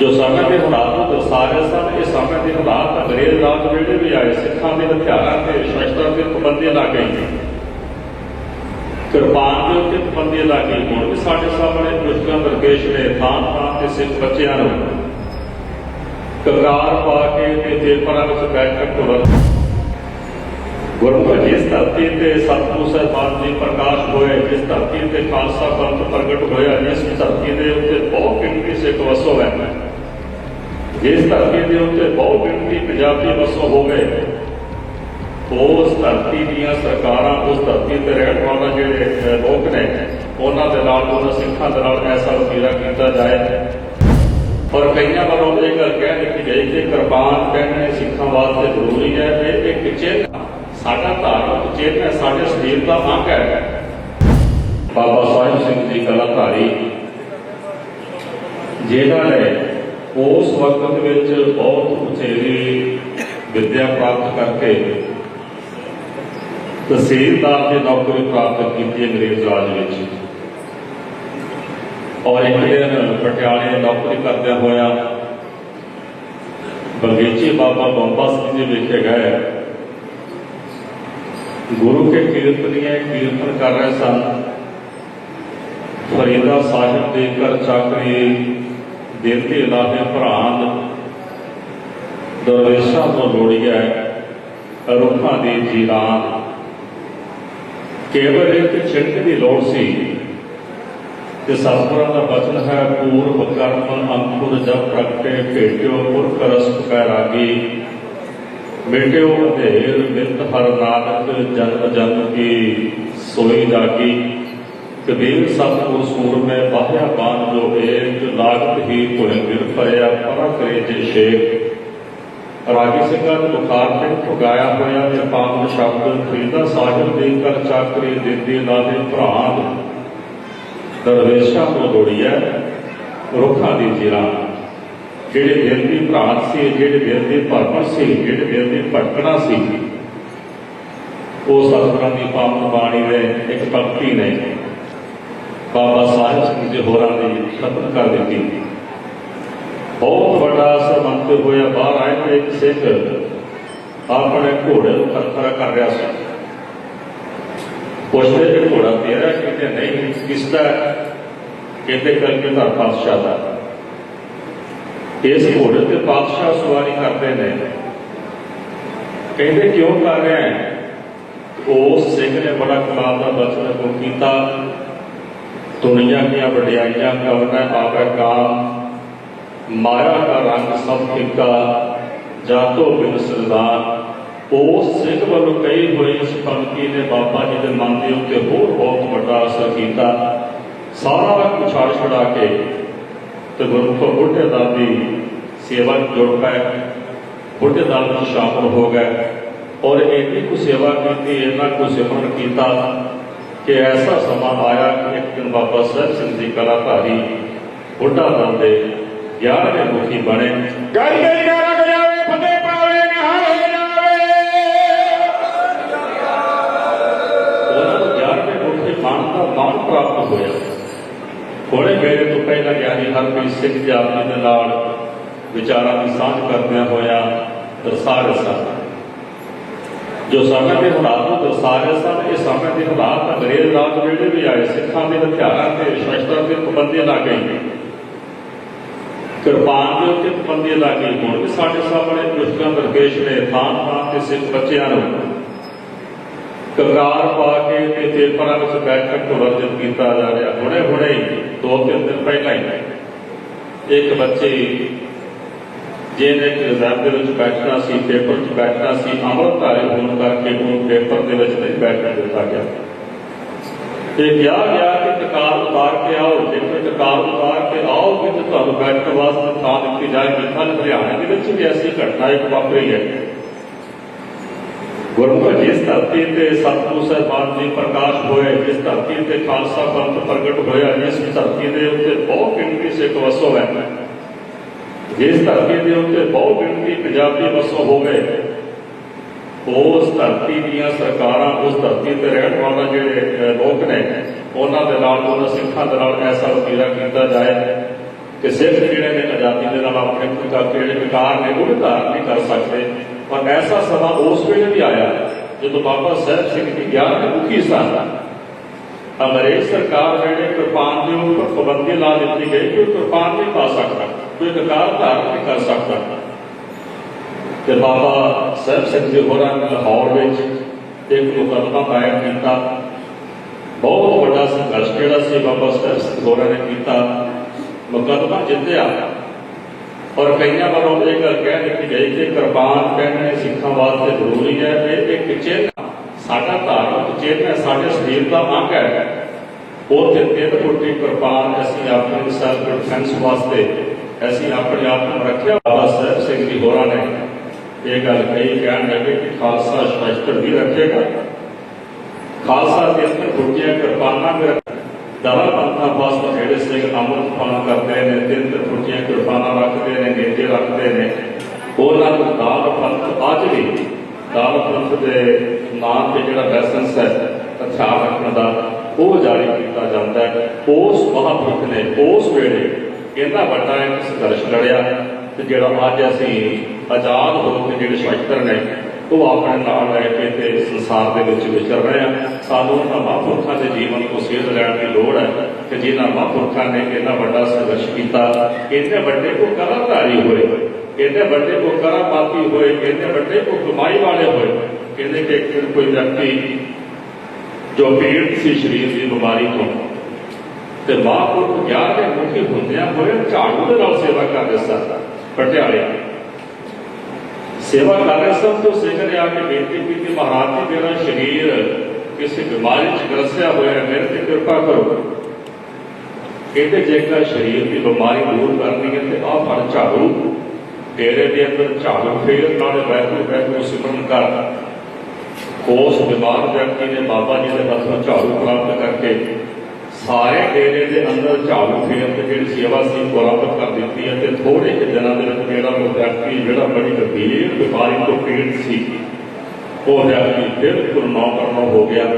ਜੋ ਸਮੇਂ ਦੇ ਹਾਲਾਤ ਨੂੰ ਦਰਸਾ ਰਹੇ ਸਨ, ਇਹ ਸਮੇਂ ਦੇ ਹਾਲਾਤ ਅੰਗਰੇਜ਼ ਰਾਜ ਵੇਲੇ ਵੀ ਆਏ, ਸਿੱਖਾਂ ਦੇ ਹਥਿਆਰਾਂ ਤੇ ਸ਼ਸਤਰਾਂ ਤੇ ਪਾਬੰਦੀਆਂ ਲੱਗ ਗਈ ਕਿਰਪਾਨ ਦੇ ਉੱਤੇ ਪਾਬੰਦੀਆਂ ਲੱਗ ਗਈ ਹੁਣ ਵੀ ਸਾਡੇ ਸਾਹਮਣੇ ਦੁਸ਼ਮਣ ਦਰਵੇਸ਼ ਨੇ ਥਾਂ ਥਾਂ ਤੇ ਸਿੱਖ ਬੱਚਿਆਂ ਨੂੰ ਕੰਗਾਰ ਪਾ ਕੇ ਤੇ ਪੇਪਰਾਂ ਵਿੱਚ ਬੈਠ ਕੇ ਢੋਲ ਗੁਰਮੁਖ ਜਿਸ ਧਰਤੀ ਤੇ ਸਤਿਗੁਰੂ ਸਾਹਿਬਾਨ ਜੀ ਪ੍ਰਕਾਸ਼ ਹੋਏ, ਜਿਸ ਧਰਤੀ ਤੇ ਖਾਲਸਾ ਪੰਥ ਪ੍ਰਗਟ ਹੋਇਆ ਜਿਸ ਧਰਤੀ ਦੇ ਉੱਤੇ ਬਹੁਤ ਗਿਣਤੀ ਸਿੱਖ ਵਸੋ ਹੈ ਜਿਸ ਧਰਤੀ ਦੇ ਉੱਤੇ ਬਹੁਤ ਗਿਣਤੀ ਪੰਜਾਬੀ ਵਸੋਂ ਹੋ ਗਏ। ਉਸ ਧਰਤੀ ਦੀਆਂ ਸਰਕਾਰਾਂ, ਉਸ ਧਰਤੀ ਤੇ ਰਹਿਣ ਵਾਲਾ ਜਿਹੜੇ ਲੋਕ ਨੇ, ਉਹਨਾਂ ਦੇ ਨਾਲ ਉਹਨਾਂ ਸਿੱਖਾਂ ਦੇ ਨਾਲ ਐਸਾ ਵਤੀਰਾ ਕੀਤਾ ਜਾਏ। ਔਰ ਕਈਆਂ ਵੱਲੋਂ ਇਹ ਗੱਲ ਕਹਿ ਦਿੱਤੀ ਗਈ ਕਿ ਕਿਰਪਾਨ ਕਹਿਣੇ ਸਿੱਖਾਂ ਵਾਸਤੇ ਜ਼ਰੂਰੀ ਹੈ। ਇਹ ਇੱਕ ਚਿੰਨ੍ਹ ਸਾਡਾ ਧਾਰਮਿਕ ਚਿੰਨ੍ਹ ਸਾਡੇ ਸਰੀਰ ਦਾ ਅੰਗ ਹੈ। ਬਾਬਾ ਸਾਹਿਬ ਸਿੰਘ ਜੀ ਕਲਾਕਾਰੀ ਜਿਨ੍ਹਾਂ ਨੇ ਉਸ ਵਕਤ ਵਿੱਚ ਬਹੁਤ ਉਚੇਰੀ ਵਿੱਦਿਆ ਪ੍ਰਾਪਤ ਕਰਕੇ ਤਹਿਸੀਲਦਾਰ ਦੀ ਨੌਕਰੀ ਪ੍ਰਾਪਤ ਕੀਤੀ ਅੰਗਰੇਜ਼ ਰਾਜ ਵਿੱਚ। ਔਰ ਇੱਕ ਦਿਨ ਪਟਿਆਲੇ ਨੌਕਰੀ ਕਰਦਿਆਂ ਹੋਇਆ ਬਗੀਚੇ ਬਾਬਾ ਬੰਬਾ ਸਿੰਘ ਜੀ ਵਿਖੇ ਗਏ। ਗੁਰੂ ਕੇ ਕੀਰਤਨੀਏ ਕੀਰਤਨ ਕਰ ਰਹੇ ਸਨ। ਫਰੀਦਾ ਸਾਹਿਬ ਦੇ ਘਰ ਚਾਕਰੀ ਦੇਤੇ ਲਾਹੇ ਭਰਾਨ ਦਰਵੇਸ਼ਾਂ ਤੋਂ ਲੋੜੀਐ ਰੁੱਖਾਂ ਦੀ ਜੀਰਾਨ ਕੇਵਲ ਇੱਕ ਛਿੜਕ ਦੀ ਲੋੜ ਸੀ ਤੇ ਸਤਿਗੁਰਾਂ ਦਾ ਬਚਨ ਹੈ ਪੂਰਵ ਕਰਮ ਅੰਕੁਰ ਜਬ ਪ੍ਰਗਟੇ, ਭੇਟਿਓ ਪੁਰਖ ਰਸ ਪੈਰਾਗੀ। ਮਿਟਿਓ ਅਧੇਰ ਮਿਤ ਹਰ ਨਾਨਕ ਜਨਮ ਜਨਮ ਕੀ ਸੋਈ ਜਾਗੀ। ਕਬੀਰ ਸਤਿਗੁਰ ਸੂਰ ਮੈਂ ਬਾਹਿਆ ਬਾਨ ਜੋ ਏਕ, ਲਾਗਤ ਹੀ ਭੁਇ ਗਿਰ ਪਰਿਆ ਪਰਾ ਕਰੇ ਜੇ ਸ਼ੇਖ ਰਾਗੀ ਸਿੰਘਾਂ ਨੂੰ ਬੁਖਾਰ ਤੇ ਭੁਗਾਇਆ ਹੋਇਆ ਤੇ ਪਾਵਨ ਸ਼ਬਦ ਫਰੀਦਾ ਸਾਹਿਬ ਦੇ ਕਰ ਚਾਕਰੀ ਦਿੰਦੇ ਲਾਦੇ ਭਰਾਨ। ਦਰਵੇਸ਼ਾਂ ਤੋਂ ਲੋੜੀਐ ਰੁੱਖਾਂ ਦੀ ਜੀਰਾਂ। ਜਿਹੜੇ ਦਿਲ ਦੀ ਭਰਾਤ ਸੀ, ਜਿਹੜੇ ਦਿਲ ਦੀ ਭਰਪਣ ਸੀ, ਜਿਹੜੇ ਦਿਲ ਦੀ ਭਟਕਣਾ ਸੀ। ਉਹ ਸਤਿਗੁਰਾਂ ਦੀ ਪਾਵਨ ਬਾਣੀ ਦੇ ਇੱਕ ਪੰਕਤੀ ਨੇ। ਬਾਬਾ ਸਾਹਿਬ ਸਿੰਘ ਜੀ ਹੋਰਾਂ ਦੀ ਖਤਮ ਕਰ ਦਿੱਤੀ। ਬਹੁਤ ਵੱਡਾ ਸਰਬੰਤ ਹੋਇਆ ਬਾਹਰ, ਆਏ ਤੇ ਇੱਕ ਸਿੱਖ ਆਪਣੇ ਘੋੜੇ ਨੂੰ ਖਰਖਰਾ ਕਰ ਰਿਹਾ ਸੀ। ਪੁੱਛਦੇ ਕਿ ਘੋੜਾ ਤੇਰਾ ਕਿਤੇ ਨਹੀਂ ਕਿਸ ਦਾ ਕਹਿੰਦੇ ਕਰਕੇ ਤਾਂ ਪਾਤਸ਼ਾਹ ਦਾ। ਇਸ ਘੋੜੇ ਤੇ ਪਾਤਸ਼ਾਹ ਸਵਾਰੀ ਕਰਦੇ ਨੇ। ਕਹਿੰਦੇ ਕਿਉਂ ਕਰ ਰਿਹਾ ਹੈ? ਉਸ ਸਿੰਘ ਨੇ ਬੜਾ ਕਮਾਲ ਦਾ ਬਚਨ ਕੀਤਾ। ਕੀਤਾ ਦੁਨੀਆ ਦੀਆਂ ਵਡਿਆਈਆਂ ਕਰਨਾ ਆਪੇ ਕਾਮ ਮਾਇਆ ਦਾ ਰੰਗ ਸਭ ਫਿੱਕਾ ਜਾਤੋ ਬਿਨ ਸਰਦਾਰ ਉਸ ਸਿੰਘ ਵੱਲੋਂ ਕਹੀ ਹੋਈ ਇਸ ਪੰਕਤੀ ਨੇ ਬਾਬਾ ਜੀ ਦੇ ਮਨ ਦੇ ਉੱਤੇ ਹੋਰ ਬਹੁਤ ਵੱਡਾ ਅਸਰ ਕੀਤਾ। ਸਾਰਾ ਕੁਛ ਛਾੜ ਛੁਡਾ ਕੇ ਤੇ ਗੁਰਮੁਖ ਬੁੱਢੇ ਦਲ ਦੀ ਸੇਵਾ ਜੁੜ ਪਏ। ਬੁੱਢੇ ਦਲ ਵਿੱਚ ਸ਼ਾਮਲ ਹੋ ਗਏ। ਔਰ ਇੰਨੀ ਕੁ ਸੇਵਾ ਕੀਤੀ, ਇੰਨਾ ਕੁ ਸਿਮਰਨ ਕੀਤਾ। ਕਿ ਐਸਾ ਸਮਾਂ ਆਇਆ ਕਿ ਇੱਕ ਦਿਨ ਬਾਬਾ ਸਾਹਿਬ ਸਿੰਘ ਜੀ ਕਲਾਧਾਰੀ ਬੁੱਢਾ ਦਲ ਦੇ 11ਵੇਂ ਮੁਖੀ ਬਣੇ ਗੜ ਗੜ ਨਾਰਾ ਗਜਾਵੇ ਫਤਿਹ ਪਾਵੇ ਨਿਹਾਲ ਜਾਵੇ ਉਹਨਾਂ ਨੂੰ 11ਵੇਂ ਮੁਖੀ ਬਣ ਦਾ ਮਾਣ ਪ੍ਰਾਪਤ ਹੋਇਆ ਥੋੜੇ ਵੇਲੇ ਤੋਂ ਪਹਿਲਾਂ ਗਿਆਨੀ ਹਰਪ੍ਰੀਤ ਸਿੰਘ ਜੀ ਆਪ ਜੀ ਦੇ ਨਾਲ ਵਿਚਾਰਾਂ ਦੀ ਸਾਂਝ ਕਰਦਿਆਂ ਹੋਇਆ ਦਰਸਾ ਰਹੇ ਸਨ ਜੋ ਸਮੇਂ ਦੇ ਹਾਲਾਤ ਨੂੰ ਦਰਸਾ ਰਹੇ ਸਨ ਇਹ ਸਮੇਂ ਦੇ ਹਾਲਾਤ ਅੰਗਰੇਜ਼ ਰਾਜ ਵੇਲੇ ਵੀ ਆਏ। ਸਿੱਖਾਂ ਦੇ ਹਥਿਆਰਾਂ ਤੇ ਸ਼ਸਤਰਾਂ ਤੇ ਪਾਬੰਦੀਆਂ ਲੱਗ ਗਈ ਕਿਰਪਾਨ ਦੇ ਉੱਤੇ ਪਾਬੰਦੀਆਂ ਲੱਗ ਗਈ ਹੁਣ ਵੀ ਸਾਡੇ ਸਾਹਮਣੇ ਦੁਸ਼ਮਣ ਦਰਵੇਸ਼ ਨੇ ਥਾਂ ਥਾਂ ਤੇ ਸਿੱਖ ਬੱਚਿਆਂ ਨੂੰ ਕੰਗਾਰ ਪਾ ਕੇ ਤੇ ਪੇਪਰਾਂ ਵਿੱਚ ਬੈਠ ਕੇ ਢੋਲਨ ਕੀਤਾ ਜਾ ਰਿਹਾ। ਹੁਣੇ ਹੁਣੇ ਹੀ, ਦੋ ਤਿੰਨ ਦਿਨ ਪਹਿਲਾਂ ਹੀ ਇੱਕ ਬੱਚੇ ਜਿਹਨੇ ਕਿ ਰਿਜ਼ਰਵ ਦੇ ਵਿੱਚ ਬੈਠਣਾ ਸੀ, ਪੇਪਰ 'ਚ ਬੈਠਣਾ ਸੀ, ਅੰਮ੍ਰਿਤਧਾਰੀ ਹੋਣ ਕਰਕੇ ਉਹ ਪੇਪਰ ਦੇ ਵਿੱਚ ਨਹੀਂ ਬੈਠਣ ਦਿੱਤਾ ਗਿਆ। ਤੇ ਕਿਹਾ ਗਿਆ ਕਿ ਟਕਾਰ ਉਤਾਰ ਕੇ ਆਓ ਜੇਕਰ ਟਕਾਰ ਉਤਾਰ ਕੇ ਆਓਗੇ ਤਾਂ ਤੁਹਾਨੂੰ ਬੈਠਣ ਵਾਸਤੇ ਥਾਂ ਦਿੱਤੀ ਜਾਏਗੀ ਕੱਲ੍ਹ ਹਰਿਆਣੇ ਦੇ ਵਿੱਚ ਵੀ ਐਸੀ ਘਟਨਾ ਇੱਕ ਵਾਪਰੀ ਹੈ। ਗੁਰਮੁਖ, ਜਿਸ ਧਰਤੀ ਤੇ ਸਤਿਗੁਰੂ ਸਾਹਿਬਾਨ ਜੀ ਪ੍ਰਕਾਸ਼ ਹੋਏ, ਜਿਸ ਧਰਤੀ ਤੇ ਖਾਲਸਾ ਪੰਥ ਪ੍ਰਗਟ ਹੋਇਆ, ਜਿਸ ਧਰਤੀ ਦੇ ਉੱਤੇ ਬਹੁਤ ਗਿਣਤੀ ਸਿੱਖ ਵਸੋ ਹੈ ਜਿਸ ਧਰਤੀ ਦੇ ਉੱਤੇ ਬਹੁਤ ਗਿਣਤੀ ਪੰਜਾਬੀ ਹੋ ਗਏ ਉਸ ਧਰਤੀ ਦੀਆਂ ਸਰਕਾਰਾਂ ਉਸ ਧਰਤੀ ਤੇ ਰਹਿਣ ਵਾਲਾ ਜਿਹੜੇ ਲੋਕ ਨੇ, ਉਹਨਾਂ ਦੇ ਨਾਲ ਉਹਨਾਂ ਸਿੱਖਾਂ ਦੇ ਨਾਲ ਐਸਾ ਵਤੀਰਾ ਕੀਤਾ ਜਾਏ ਕਿ ਸਿੱਖ ਜਿਹੜੇ ਨੇ ਆਜ਼ਾਦੀ ਦੇ ਨਾਲ ਆਪਣੇ ਵਿਕਾਰ ਜਿਹੜੇ ਵਿਕਾਰ ਨੇ, ਉਹ ਵੀ ਧਾਰਨ ਨਹੀਂ ਕਰ ਸਕਦੇ। ਪਰ ਐਸਾ ਸਮਾਂ ਉਸ ਵੇਲੇ ਵੀ ਆਇਆ, ਜਦੋਂ ਬਾਬਾ ਸਾਹਿਬ ਸਿੰਘ ਜੀ ਗਿਆਨ ਮੁਖੀ ਸਨ। ਅੰਗਰੇਜ਼ ਸਰਕਾਰ ਜਿਹੜੇ ਕਿਰਪਾਨ ਦੇ ਉੱਪਰ ਪਾਬੰਦੀ ਲਾ ਦਿੱਤੀ ਗਈ ਕਿ ਉਹ ਕਿਰਪਾਨ ਨਹੀਂ ਪਾ ਸਕਦਾ। ਕੋਈ ਵਿਕਾਰ ਧਾਰਨ ਨਹੀਂ ਕਰ ਸਕਦਾ ਤੇ ਬਾਬਾ ਸਾਹਿਬ ਸਿੰਘ ਜੀ ਹੋਰਾਂ ਨੇ ਲਾਹੌਰ ਵਿੱਚ ਇੱਕ ਮੁਕੱਦਮਾ ਦਾਇਰ ਕੀਤਾ। ਬਹੁਤ ਵੱਡਾ ਸੰਘਰਸ਼ ਜਿਹੜਾ ਸੀ ਬਾਬਾ ਸਾਹਿਬ ਸਿੰਘ ਹੋਰਾਂ ਨੇ ਕੀਤਾ। ਮੁਕੱਦਮਾ ਜਿੱਤਿਆ। ਔਰ ਕਈਆਂ ਵੱਲੋਂ ਇਹ ਗੱਲ ਕਹਿ ਦਿੱਤੀ ਗਈ ਕਿ ਕਿਰਪਾਨ ਪਹਿਨਣੇ ਸਿੱਖਾਂ ਵਾਸਤੇ ਜ਼ਰੂਰੀ ਹੈ ਇਹ ਇੱਕ ਚਿਹਰਾ ਸਾਡਾ ਧਾਰਮਿਕ ਚਿੰਨ੍ਹ ਹੈ, ਸਾਡੇ ਸਰੀਰ ਦਾ ਅੰਗ ਹੈ। ਉਹ ਤੇ ਤਿੰਨ ਫੁੱਟੀ ਕਿਰਪਾਨ ਅਸੀਂ ਆਪਣੇ ਸੈਲਫ ਡਿਫੈਂਸ ਵਾਸਤੇ ਅਸੀਂ ਆਪਣੇ ਆਪ ਨੂੰ ਰੱਖਿਆ ਬਾਬਾ ਸਾਹਿਬ ਸਿੰਘ ਜੀ ਹੋਰਾਂ ਨੇ। ਇਹ ਗੱਲ ਕਹੀ, ਕਹਿਣ ਲੱਗੇ ਕਿ ਖਾਲਸਾ ਸ਼ਸਤਰ ਵੀ ਰੱਖੇਗਾ। ਖਾਲਸਾ ਦੇ ਅੰਦਰ ਫੁੱਟੀਆਂ ਕਿਰਪਾਨਾਂ ਵੀ ਦਵਾ ਪੰਥਾਂ ਵਾਸਤੇ ਜਿਹੜੇ ਸਿੰਘ ਅੰਮ੍ਰਿਤ ਪਾਨ ਕਰਦੇ ਨੇ ਤਿੰਨ ਤਿੰਨ ਫੁੱਟੀਆਂ ਕਿਰਪਾਨਾਂ ਰੱਖਦੇ ਨੇ ਨੇਜੇ ਰੱਖਦੇ ਨੇ। ਉਹਨਾਂ ਨੂੰ ਦਾਲ ਪੰਥ ਅੱਜ ਵੀ ਦਾਲ ਪੰਥ ਦੇ ਨਾਂ ਤੇ ਜਿਹੜਾ ਲਾਇਸੈਂਸ ਹੈ, ਹਥਿਆਰ ਰੱਖਣ ਦਾ ਉਹ ਜਾਰੀ ਕੀਤਾ ਜਾਂਦਾ ਹੈ। ਉਸ ਮਹਾਂਪੁਰਖ ਨੇ ਉਸ ਵੇਲੇ ਇੰਨਾ ਵੱਡਾ ਇੱਕ ਸੰਘਰਸ਼ ਲੜਿਆ ਤੇ ਜਿਹੜਾ ਅੱਜ ਅਸੀਂ ਆਜ਼ਾਦ ਹੋ ਕੇ ਜਿਹੜੇ ਸ਼ਸਤਰ ਨੇ, ਉਹ ਆਪਣੇ ਨਾਲ ਲੈ ਕੇ ਤੇ ਸੰਸਾਰ ਦੇ ਵਿੱਚ ਵਿਚਰ ਰਹੇ ਆ। ਸਾਨੂੰ ਉਹਨਾਂ ਮਹਾਂਪੁਰਖਾਂ ਦੇ ਜੀਵਨ ਤੋਂ ਸੇਧ ਲੈਣ ਦੀ ਲੋੜ ਹੈ ਕਿ ਜਿਨ੍ਹਾਂ ਮਹਾਂਪੁਰਖਾਂ ਨੇ ਇੰਨਾ ਵੱਡਾ ਸੰਘਰਸ਼ ਕੀਤਾ, ਇੰਨੇ ਵੱਡੇ ਕੋ ਕਲਾਕਾਰੀ ਹੋਏ, ਇੰਨੇ ਵੱਡੇ ਕੋ ਕਰਾਮਾਤੀ ਹੋਏ, ਇੰਨੇ ਵੱਡੇ ਕੋ ਕਮਾਈ ਵਾਲੇ ਹੋਏ, ਕਹਿੰਦੇ ਕਿ ਕੋਈ ਵਿਅਕਤੀ ਜੋ ਪੀੜਤ ਸੀ ਸਰੀਰ ਦੀ ਬਿਮਾਰੀ ਤੋਂ ਤੇ ਮਹਾਂਪੁਰਖ ਗਿਆਨ ਦੇ ਮੁਖੀ ਹੁੰਦਿਆਂ ਹੋਏ ਝਾੜੂ ਦੇ ਨਾਲ ਸੇਵਾ ਕਰਦੇ ਸਨ। ਪਟਿਆਲੇ। ਸੇਵਾ ਕਰ ਰਹੇ ਸਨ ਤੋਂ ਸਿੰਘ ਆ ਕੇ ਬੇਨਤੀ ਕੀਤੀ, ਮਹਾਰਾਜ ਜੀ, ਮੇਰਾ ਸਰੀਰ ਕਿਸੇ ਬਿਮਾਰੀ ਚ ਗਰਸਿਆ ਹੋਇਆ ਹੈ, ਮੇਰੇ ਤੇ ਕਿਰਪਾ ਕਰੋ। ਕਹਿੰਦੇ, ਜੇਕਰ ਸਰੀਰ ਦੀ ਬਿਮਾਰੀ ਦੂਰ ਕਰਨੀ ਹੈ ਤੇ ਆਹ ਫੜ ਝਾੜੂ। ਡੇਰੇ ਦੇ ਅੰਦਰ ਝਾੜੂ ਫੇਰ ਨਾਲੇ ਵੈਗੂ ਵੈਗੂ ਸਿਮਰਨ ਕਰ ਉਸ ਬਿਮਾਰ ਵਿਅਕਤੀ ਨੇ ਬਾਬਾ ਜੀ ਦੇ ਹੱਥੋਂ ਝਾੜੂ ਸਾਰੇ ਡੇਰੇ ਦੇ ਅੰਦਰ ਝਾੜੂ ਫੇਰ ਤੇ ਜਿਹੜੀ ਸੇਵਾ ਸੀ ਪ੍ਰਾਪਤ ਕਰ ਦਿੱਤੀ ਹੈ ਤੇ ਥੋੜੇ ਜਿਹੇ ਦਿਨਾਂ ਦੇ ਵਿੱਚ ਜਿਹੜਾ ਉਹ ਵਿਅਕਤੀ ਜਿਹੜਾ ਬੜੀ ਗੰਭੀਰ ਬਿਮਾਰੀ ਤੋਂ ਪੀੜਤ ਸੀ, ਉਹ ਵਿਅਕਤੀ ਬਿਲਕੁਲ ਨੌਕਰ ਹੋ ਗਿਆ।